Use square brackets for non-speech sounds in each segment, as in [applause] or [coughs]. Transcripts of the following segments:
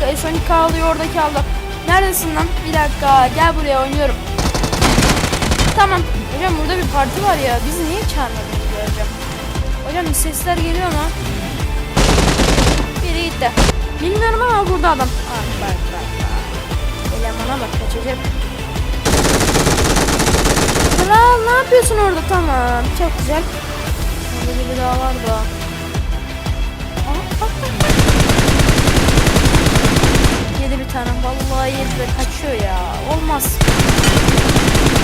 dakika Sonic alıyor oradaki aldı. Neredesin lan? Bir dakika gel buraya oynuyorum. Tamam. Hocam burada bir parti var ya. Bizi niye çağırmadınız ya hocam? Hocam bir sesler geliyor ama. Biri gitti. Bilmiyorum ama burada adam. Ah bak bak bak. Elemana bak kaçacak. Kral ne yapıyorsun orada? Tamam. Çok güzel. Orada biri daha var da. Aa, bak bak bak. Yedi bir tane. Vallahi yedi de kaçıyor ya. Olmaz.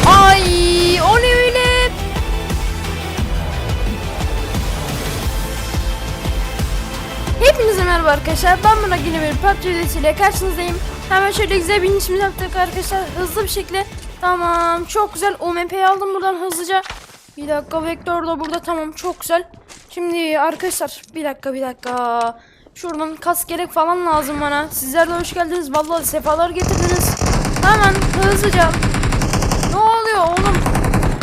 Ay o ne öyle? Hepinize merhaba arkadaşlar. Ben Murat yine bir PUBG ile karşınızdayım. Hemen şöyle güzel bir inişimizi yaptık arkadaşlar. Hızlı bir şekilde. Tamam. Çok güzel. UMP'yi aldım buradan hızlıca. Bir dakika. Vektör da burada. Tamam. Çok güzel. Şimdi arkadaşlar bir dakika bir dakika. Şuradan kas gerek falan lazım bana. Sizler de hoş geldiniz. Vallahi sefalar getirdiniz. Hemen hızlıca. Ne oluyor oğlum?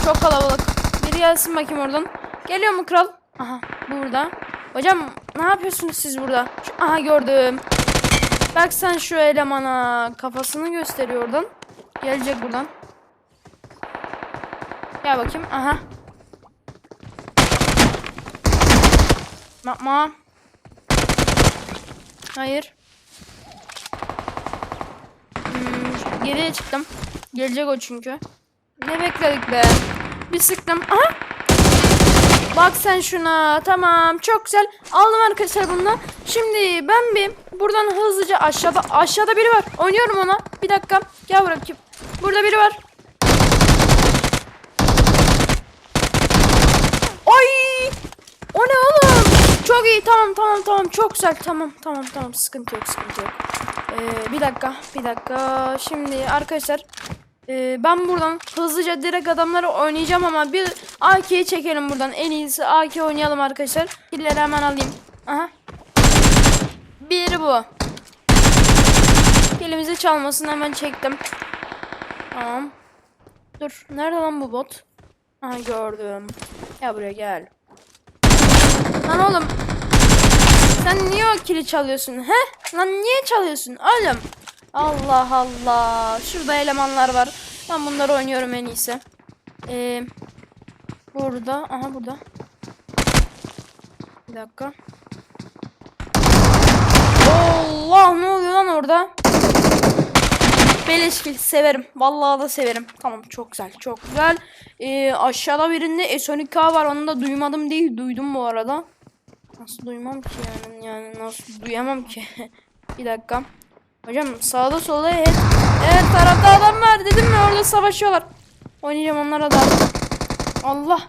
Çok kalabalık. Biri gelsin bakayım oradan. Geliyor mu kral? Aha burada. Hocam ne yapıyorsunuz siz burada? Şu- aha gördüm. Bak sen şu elemana kafasını gösteriyor oradan. Gelecek buradan. Gel bakayım. Aha. Yapma. Hayır. Hmm, geriye çıktım. Gelecek o çünkü. Ne bekledik be? Bir sıktım. Aha. Bak sen şuna. Tamam. Çok güzel. Aldım arkadaşlar bunu. Şimdi ben bir buradan hızlıca aşağıda aşağıda biri var. Oynuyorum ona. Bir dakika. Gel bırakayım. Burada biri var. Ay! O ne oğlum? Çok iyi. Tamam tamam tamam. Çok güzel. Tamam tamam tamam. Sıkıntı yok sıkıntı yok. Ee, bir dakika. Bir dakika. Şimdi arkadaşlar ee, ben buradan hızlıca direkt adamları oynayacağım ama bir AK'yi çekelim buradan. En iyisi AK oynayalım arkadaşlar. Killeri hemen alayım. Aha. Biri bu. Elimizi çalmasın hemen çektim. Tamam. Dur. Nerede lan bu bot? Aha gördüm. Gel buraya gel. Lan oğlum. Sen niye o kili çalıyorsun? He? Lan niye çalıyorsun oğlum? Allah Allah. Şurada elemanlar var. Ben bunları oynuyorum en iyisi. Ee, burada. Aha burada. Bir dakika. Allah ne oluyor lan orada? Beleş kill severim. Vallahi da severim. Tamam çok güzel. Çok güzel. Ee, aşağıda birinde S12K var. Onu da duymadım değil. Duydum bu arada. Nasıl duymam ki yani? Yani nasıl duyamam ki? [laughs] bir dakika. Hocam sağda solda hep evet tarafta adam var dedim mi orada savaşıyorlar. Oynayacağım onlara da. Allah.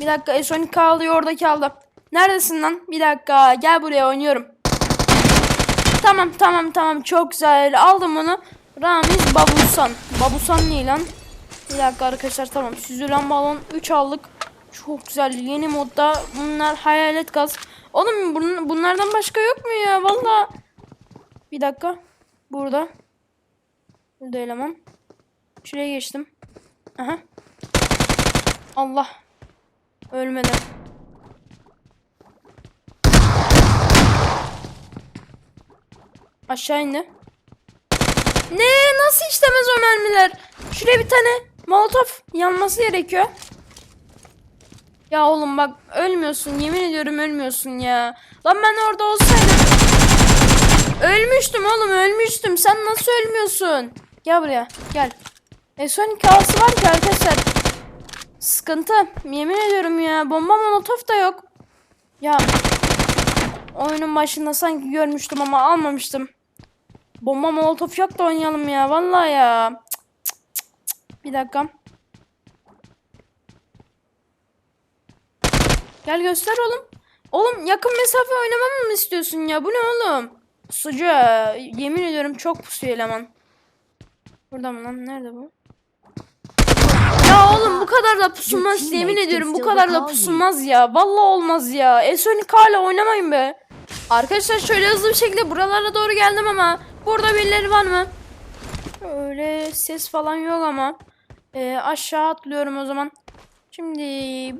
Bir dakika S12 alıyor oradaki aldı. Neredesin lan? Bir dakika gel buraya oynuyorum. Tamam tamam tamam çok güzel aldım onu. Ramiz Babusan. Babusan ne lan? Bir dakika arkadaşlar tamam. Süzülen balon 3 aldık. Çok güzel yeni modda bunlar hayalet gaz. Oğlum bun- bunlardan başka yok mu ya? Valla. Bir dakika. Burada. Burada eleman. Şuraya geçtim. Aha. Allah. Ölmedi. Aşağı indi. Ne? Nasıl işlemez o mermiler? Şuraya bir tane molotof yanması gerekiyor. Ya oğlum bak ölmüyorsun. Yemin ediyorum ölmüyorsun ya. Lan ben orada olsaydım. Ölmüştüm oğlum ölmüştüm. Sen nasıl ölmüyorsun? Gel buraya gel. E son hikayesi var ki arkadaşlar. Sıkıntı. Yemin ediyorum ya. Bomba molotof da yok. Ya. Oyunun başında sanki görmüştüm ama almamıştım. Bomba molotof yok da oynayalım ya. Vallahi ya. Cık, cık, cık. Bir dakika. Gel göster oğlum. Oğlum yakın mesafe oynamamı mı istiyorsun ya? Bu ne oğlum? Sucu ya. Yemin ediyorum çok pusuyor eleman. Burada mı lan? Nerede bu? Ya oğlum bu kadar da pusulmaz. Yemin ediyorum bu kadar da pusulmaz ya. Vallahi olmaz ya. Esonik hala oynamayın be. Arkadaşlar şöyle hızlı bir şekilde buralara doğru geldim ama burada birileri var mı? Öyle ses falan yok ama. Ee, aşağı atlıyorum o zaman. Şimdi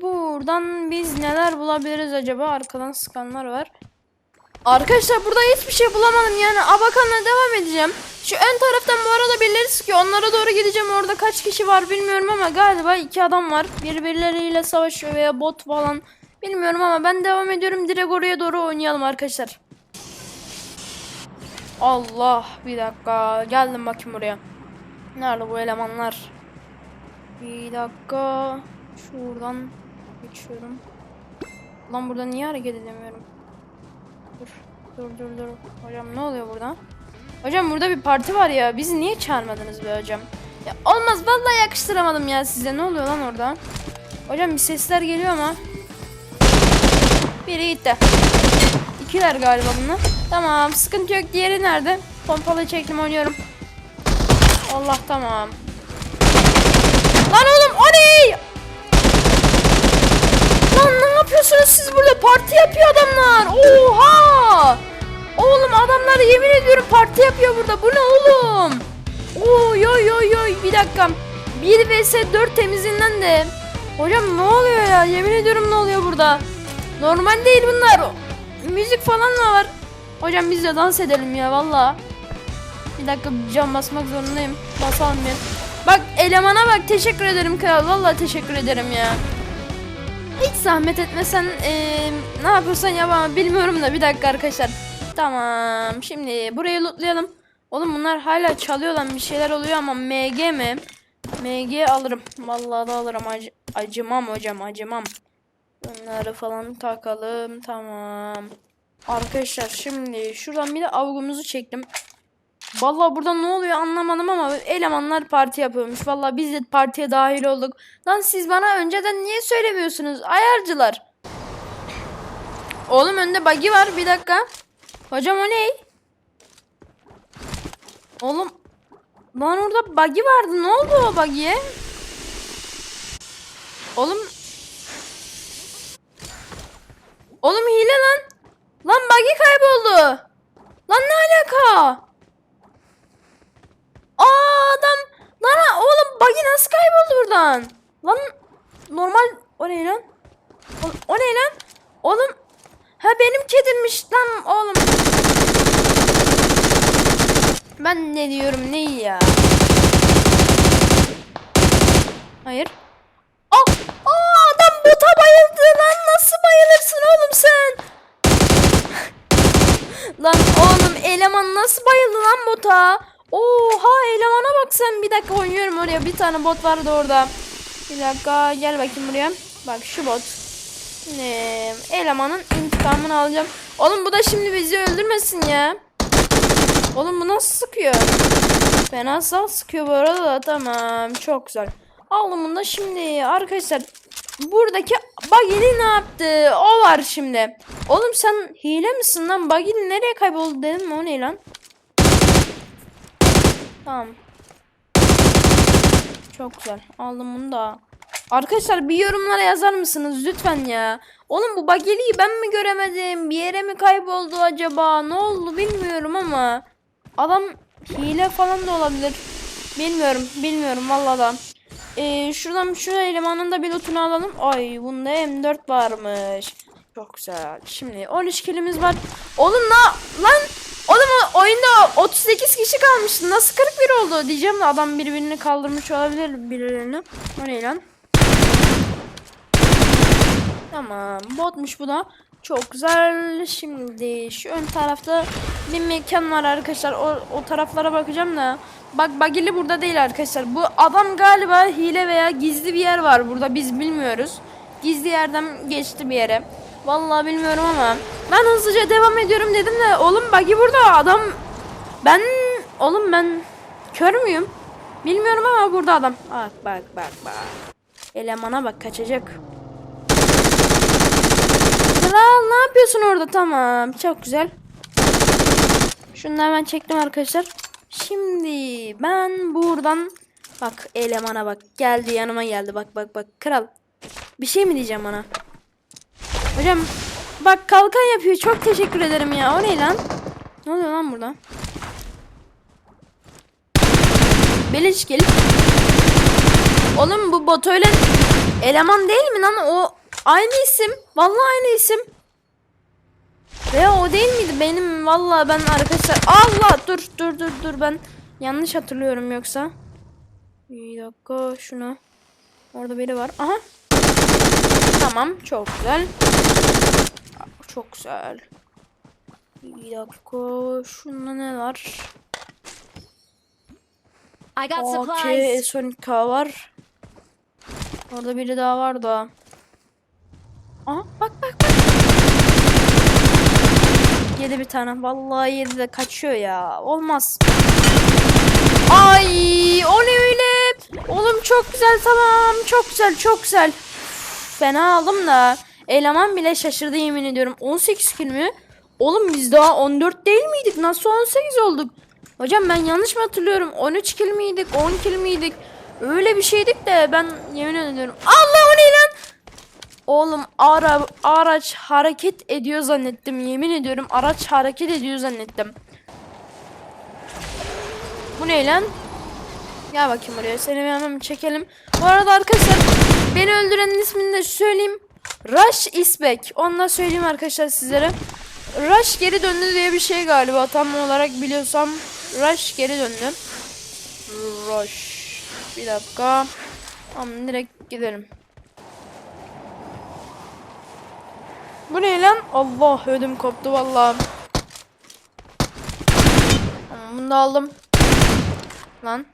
buradan biz neler bulabiliriz acaba? Arkadan sıkanlar var. Arkadaşlar burada hiçbir şey bulamadım yani Abakan'la devam edeceğim. Şu ön taraftan bu arada birileri sıkıyor. Onlara doğru gideceğim. Orada kaç kişi var bilmiyorum ama galiba iki adam var. Birbirleriyle savaşıyor veya bot falan. Bilmiyorum ama ben devam ediyorum. Direkt oraya doğru oynayalım arkadaşlar. Allah bir dakika. Geldim bakayım buraya. Nerede bu elemanlar? Bir dakika. Şuradan geçiyorum. Lan burada niye hareket edemiyorum? Dur. Dur dur dur. Hocam ne oluyor burada? Hocam burada bir parti var ya. Bizi niye çağırmadınız be hocam? Ya olmaz vallahi yakıştıramadım ya size. Ne oluyor lan orada? Hocam bir sesler geliyor ama. Biri gitti. İkiler galiba bunlar. Tamam sıkıntı yok. Diğeri nerede? Pompalı çektim oynuyorum. Allah tamam. Lan oğlum yapıyorsunuz siz burada? Parti yapıyor adamlar. Oha! Oğlum adamlar yemin ediyorum parti yapıyor burada. Bu ne oğlum? Oy oy oy oy bir dakika. 1 vs 4 temizinden de. Hocam ne oluyor ya? Yemin ediyorum ne oluyor burada? Normal değil bunlar. Müzik falan mı var? Hocam biz de dans edelim ya valla. Bir dakika cam basmak zorundayım. Basalım bir. Bak elemana bak teşekkür ederim kral. Valla teşekkür ederim ya. Hiç zahmet etmesen eee, ne yapıyorsan yap ama bilmiyorum da bir dakika arkadaşlar. Tamam şimdi burayı lootlayalım. Oğlum bunlar hala çalıyor lan bir şeyler oluyor ama MG mi? MG alırım. Vallahi da alırım. Acı- acımam hocam acımam. Bunları falan takalım. Tamam. Arkadaşlar şimdi şuradan bir de avgumuzu çektim. Vallahi burada ne oluyor anlamadım ama elemanlar parti yapıyormuş. Vallahi biz de partiye dahil olduk. Lan siz bana önceden niye söylemiyorsunuz? Ayarcılar. Oğlum önde buggy var bir dakika. Hocam o ne? Oğlum lan orada buggy vardı. Ne oldu o buggy'ye? Oğlum Oğlum hile lan. Lan buggy kayboldu. Lan ne alaka? Aa adam. Lan oğlum buggy nasıl kayboldu buradan? Lan normal o ne lan? O, o ne lan? Oğlum ha benim kedimmiş lan oğlum. Ben ne diyorum ne ya? Hayır. Aa, aa adam bota bayıldı lan nasıl bayılırsın oğlum sen? [laughs] lan oğlum eleman nasıl bayıldı lan bota? Oha elemana bak sen bir dakika oynuyorum oraya bir tane bot vardı orada. Bir dakika gel bakayım buraya. Bak şu bot. Ne? Elemanın intikamını alacağım. Oğlum bu da şimdi bizi öldürmesin ya. Oğlum bu nasıl sıkıyor? Fena sal sıkıyor bu arada da tamam çok güzel. Aldım da şimdi arkadaşlar buradaki Bagili ne yaptı? O var şimdi. Oğlum sen hile misin lan? Bagili nereye kayboldu dedim mi? O ne lan? Tamam. Çok güzel. Aldım bunu da. Arkadaşlar bir yorumlara yazar mısınız lütfen ya? Oğlum bu Bagili'yi ben mi göremedim? Bir yere mi kayboldu acaba? Ne oldu bilmiyorum ama. Adam hile falan da olabilir. Bilmiyorum. Bilmiyorum vallahi da. Ee, şuradan şu elemanın da bir lootunu alalım. Ay bunda M4 varmış. Çok güzel. Şimdi 13 kilimiz var. Oğlum na lan oyunda 38 kişi kalmış. Nasıl 41 oldu diyeceğim de adam birbirini kaldırmış olabilir birilerini. O ne lan? Tamam botmuş bu da. Çok güzel. Şimdi şu ön tarafta bir mekan var arkadaşlar. O, o taraflara bakacağım da. Bak bagili burada değil arkadaşlar. Bu adam galiba hile veya gizli bir yer var burada. Biz bilmiyoruz. Gizli yerden geçti bir yere. Vallahi bilmiyorum ama. Ben hızlıca devam ediyorum dedim de. Oğlum bagi burada adam. Ben oğlum ben kör müyüm? Bilmiyorum ama burada adam. Bak bak bak bak. Elemana bak kaçacak. Kral ne yapıyorsun orada? Tamam. Çok güzel. Şunu da hemen çektim arkadaşlar. Şimdi ben buradan bak elemana bak. Geldi yanıma geldi. Bak bak bak. Kral. Bir şey mi diyeceğim bana? Hocam bak kalkan yapıyor. Çok teşekkür ederim ya. O ne lan? Ne oluyor lan burada? Beleş gelip. Oğlum bu bot öyle eleman değil mi lan? O aynı isim. Vallahi aynı isim. Ve o değil miydi? Benim vallahi ben arkadaşlar Allah dur dur dur dur ben yanlış hatırlıyorum yoksa. Bir dakika şuna. Orada biri var. Aha. Tamam çok güzel. Çok güzel. Bir dakika şunda ne var? I got supplies. S12K var. Orada biri daha var da. Aha bak bak bak. Yedi bir tane. Vallahi yedi de kaçıyor ya. Olmaz. Ay o ne öyle? Oğlum çok güzel tamam. Çok güzel çok güzel. Fena aldım da. Eleman bile şaşırdı yemin ediyorum. 18 kill mi? Oğlum biz daha 14 değil miydik? Nasıl 18 olduk? Hocam ben yanlış mı hatırlıyorum? 13 kill miydik? 10 kill miydik? Öyle bir şeydik de ben yemin ediyorum. Allah o ne lan? Oğlum ara, araç hareket ediyor zannettim. Yemin ediyorum araç hareket ediyor zannettim. Bu ne lan? Gel bakayım buraya. Seni hemen çekelim. Bu arada arkadaşlar beni öldürenin ismini de söyleyeyim. Rush İsbek. Onu da söyleyeyim arkadaşlar sizlere. Rush geri döndü diye bir şey galiba. Tam olarak biliyorsam Rush geri döndü. Rush. Bir dakika. Tamam direkt gidelim. Bu ne lan? Allah ödüm koptu vallahi. Tamam bunu da aldım. Lan.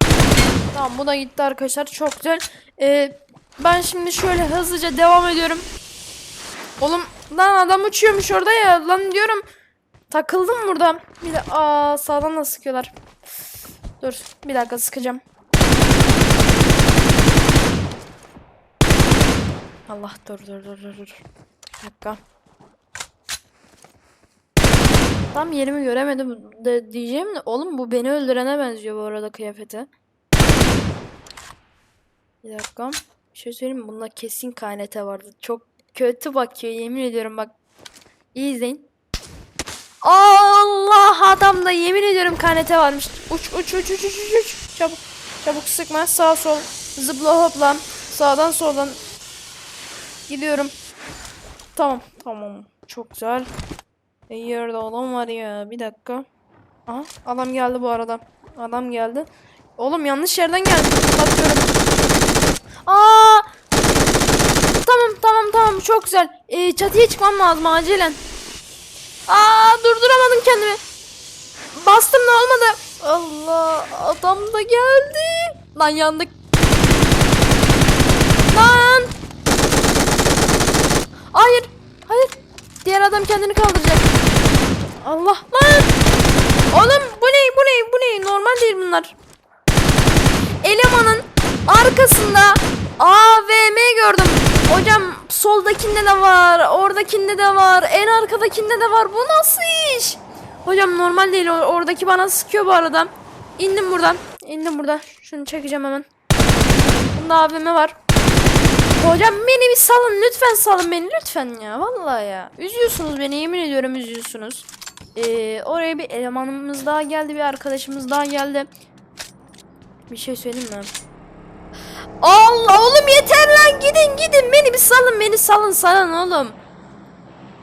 Tamam bu da gitti arkadaşlar. Çok güzel. Ee, ben şimdi şöyle hızlıca devam ediyorum. Oğlum lan adam uçuyormuş orada ya. Lan diyorum. Takıldım burada. Bir de aa sağdan da sıkıyorlar. Dur bir dakika sıkacağım. Allah dur dur dur dur dur. Bir dakika. Tam yerimi göremedim de diyeceğim de oğlum bu beni öldürene benziyor bu arada kıyafeti. Bir dakika. Bir şey söyleyeyim mi? Bunda kesin KNT vardı. Çok kötü bakıyor yemin ediyorum bak. İyi izleyin. Allah adamda yemin ediyorum KNT varmış. Uç uç uç uç uç uç. Çabuk çabuk sıkma sağ sol zıpla hopla sağdan soldan gidiyorum. Tamam tamam çok güzel. E, yerde adam var ya bir dakika. Aha adam geldi bu arada. Adam geldi. Oğlum yanlış yerden geldi. Bakıyorum. Aa! Tamam tamam tamam çok güzel. Ee, çatıya çıkmam lazım acilen. Aa durduramadım kendimi. Bastım da olmadı. Allah adam da geldi. Lan yandık. Lan. Hayır. Hayır. Diğer adam kendini kaldıracak. Allah lan. Oğlum bu ne bu ne bu ne normal değil bunlar. Elemanın arkasında AVM gördüm. Hocam soldakinde de var, oradakinde de var, en arkadakinde de var. Bu nasıl iş? Hocam normal değil. or- Oradaki bana sıkıyor bu arada. İndim buradan. İndim burada. Şunu çekeceğim hemen. Bunda AVM var. Hocam beni bir salın. Lütfen salın beni. Lütfen ya. Vallahi ya. Üzüyorsunuz beni. Yemin ediyorum üzüyorsunuz. Ee, oraya bir elemanımız daha geldi. Bir arkadaşımız daha geldi. Bir şey söyleyeyim mi? Allah oğlum yeter lan gidin gidin beni salın beni salın salın oğlum.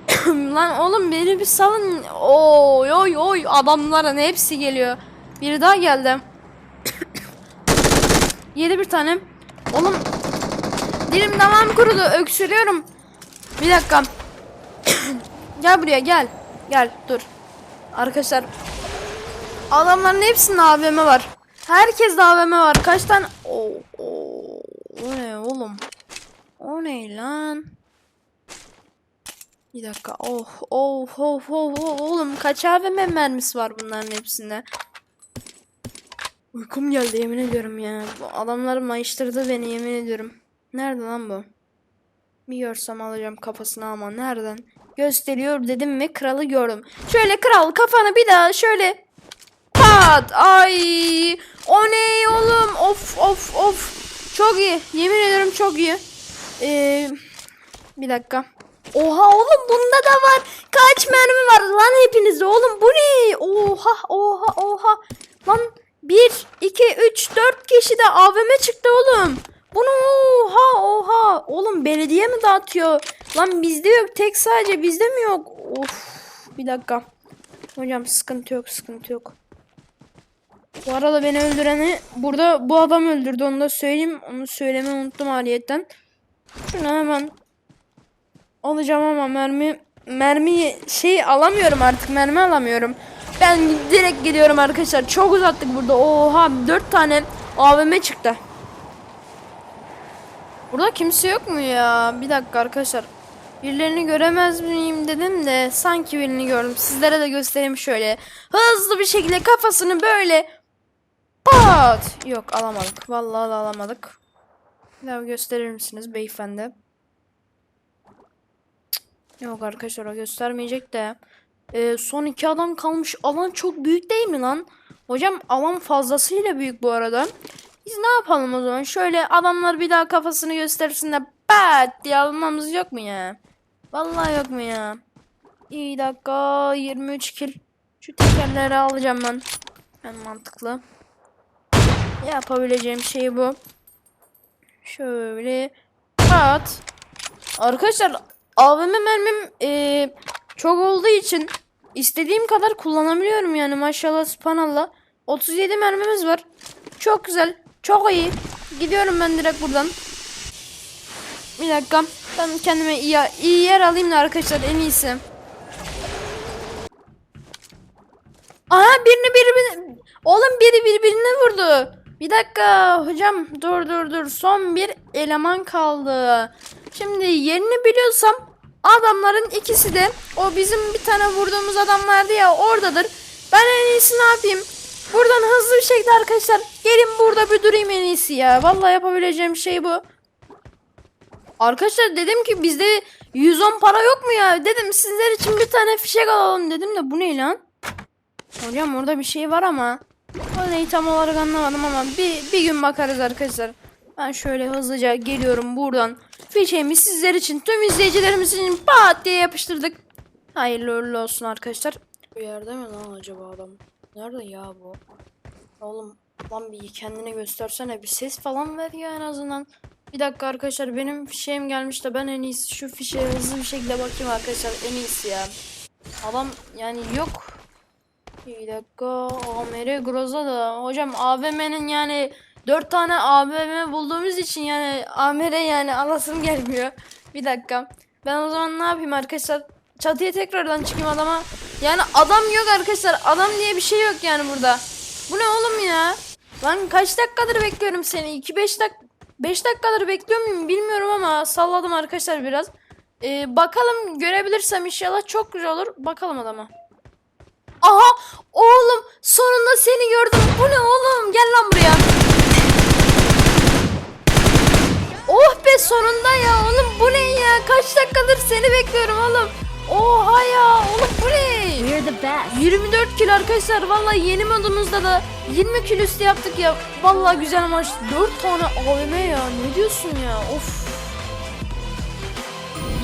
[coughs] lan oğlum beni bir salın. Oy oy oy adamların hepsi geliyor. Biri daha geldi. [coughs] Yedi bir tane. Oğlum dilim damağım kurudu öksürüyorum. Bir dakika. [coughs] gel buraya gel. Gel dur. Arkadaşlar adamların hepsinin AVM var. Herkes AVM var. Kaç tane? Oo, oo, o ne oğlum? O ne lan? Bir dakika. Oh, oh, oh, oh, oh. Oğlum kaç AVM mermisi var bunların hepsinde? Uykum geldi yemin ediyorum ya. Bu adamlar mayıştırdı beni yemin ediyorum. Nerede lan bu? Bir görsem alacağım kafasına ama nereden? Gösteriyor dedim mi kralı gördüm. Şöyle kral kafanı bir daha şöyle Pat! Ay! O ne oğlum? Of of of. Çok iyi. Yemin ediyorum çok iyi. Ee, bir dakika. Oha oğlum bunda da var. Kaç mermi var lan hepinizde oğlum bu ne? Oha oha oha. Lan 1, 2, 3, 4 kişi de AVM çıktı oğlum. Bunu oha oha. Oğlum belediye mi dağıtıyor? Lan bizde yok tek sadece bizde mi yok? Of Bir dakika. Hocam sıkıntı yok sıkıntı yok. Bu arada beni öldüreni burada bu adam öldürdü onu da söyleyeyim. Onu söylemeyi unuttum haliyetten. Şunu hemen alacağım ama mermi mermi şey alamıyorum artık mermi alamıyorum. Ben direkt gidiyorum arkadaşlar. Çok uzattık burada. Oha 4 tane AVM çıktı. Burada kimse yok mu ya? Bir dakika arkadaşlar. Birilerini göremez miyim dedim de sanki birini gördüm. Sizlere de göstereyim şöyle. Hızlı bir şekilde kafasını böyle pat. Yok alamadık. Vallahi alamadık. Daha gösterir misiniz beyefendi? Yok arkadaşlar o göstermeyecek de. Ee, son iki adam kalmış. Alan çok büyük değil mi lan? Hocam alan fazlasıyla büyük bu arada. Biz ne yapalım o zaman? Şöyle adamlar bir daha kafasını göstersin de pat diye almamız yok mu ya? Vallahi yok mu ya? İyi dakika 23 kill. Şu tekerleri alacağım ben. En mantıklı. Yapabileceğim şey bu. Şöyle pat. Arkadaşlar AVM mermim eee, çok olduğu için istediğim kadar kullanabiliyorum yani maşallah subhanallah. 37 mermimiz var. Çok güzel. Çok iyi. Gidiyorum ben direkt buradan. Bir dakika. Ben kendime iyi, iyi yer alayım da arkadaşlar en iyisi. Aha birini birbirine... Oğlum biri birbirine vurdu. Bir dakika hocam dur dur dur son bir eleman kaldı. Şimdi yerini biliyorsam adamların ikisi de o bizim bir tane vurduğumuz adamlardı ya oradadır. Ben en iyisi ne yapayım? Buradan hızlı bir şekilde arkadaşlar gelin burada bir durayım en iyisi ya. Vallahi yapabileceğim şey bu. Arkadaşlar dedim ki bizde 110 para yok mu ya? Dedim sizler için bir tane fişek alalım dedim de bu ne lan? Hocam orada bir şey var ama. O neyi tam olarak anlamadım ama bir, bir gün bakarız arkadaşlar. Ben şöyle hızlıca geliyorum buradan. Fişeğimi sizler için tüm izleyicilerimiz için pat diye yapıştırdık. Hayırlı uğurlu olsun arkadaşlar. Bu yerde mi lan acaba adam? Nerede ya bu? Oğlum lan bir kendine göstersene bir ses falan ver ya en azından. Bir dakika arkadaşlar benim fişeğim gelmiş de ben en iyisi şu fişeğe hızlı bir şekilde bakayım arkadaşlar en iyisi ya. Adam yani yok. Bir dakika AMR Groza da hocam AVM'nin yani 4 tane AVM bulduğumuz için yani AMR yani alasım gelmiyor. Bir dakika. Ben o zaman ne yapayım arkadaşlar? Çatıya tekrardan çıkayım adama. Yani adam yok arkadaşlar. Adam diye bir şey yok yani burada. Bu ne oğlum ya? Lan kaç dakikadır bekliyorum seni? 2-5 dak 5 dakikadır bekliyor muyum bilmiyorum ama salladım arkadaşlar biraz. Ee, bakalım görebilirsem inşallah çok güzel olur. Bakalım adama. Aha oğlum sonunda seni gördüm. Bu ne oğlum? Gel lan buraya. Oh be sonunda ya oğlum bu ne ya? Kaç dakikadır seni bekliyorum oğlum. Oha ya oğlum bu ne? We're the best. 24 kilo arkadaşlar. Vallahi yeni modumuzda da 20 kilo üstü yaptık ya. Vallahi güzel maç. 4 tane AVM ya. Ne diyorsun ya? Of.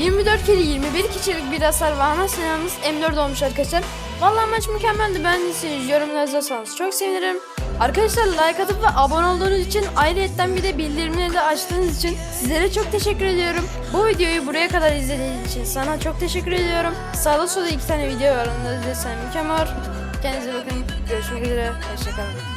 24 kilo 21 kişilik bir hasar var ama silahımız M4 olmuş arkadaşlar. Vallahi maç mükemmeldi. Beğendiyseniz yorumlarınızı yazarsanız çok sevinirim. Arkadaşlar like atıp ve abone olduğunuz için ayrıyetten bir de bildirimleri de açtığınız için sizlere çok teşekkür ediyorum. Bu videoyu buraya kadar izlediğiniz için sana çok teşekkür ediyorum. Sağda solda iki tane video var. Onları izlesen mükemmel. Kendinize bakın. Görüşmek üzere. Hoşçakalın.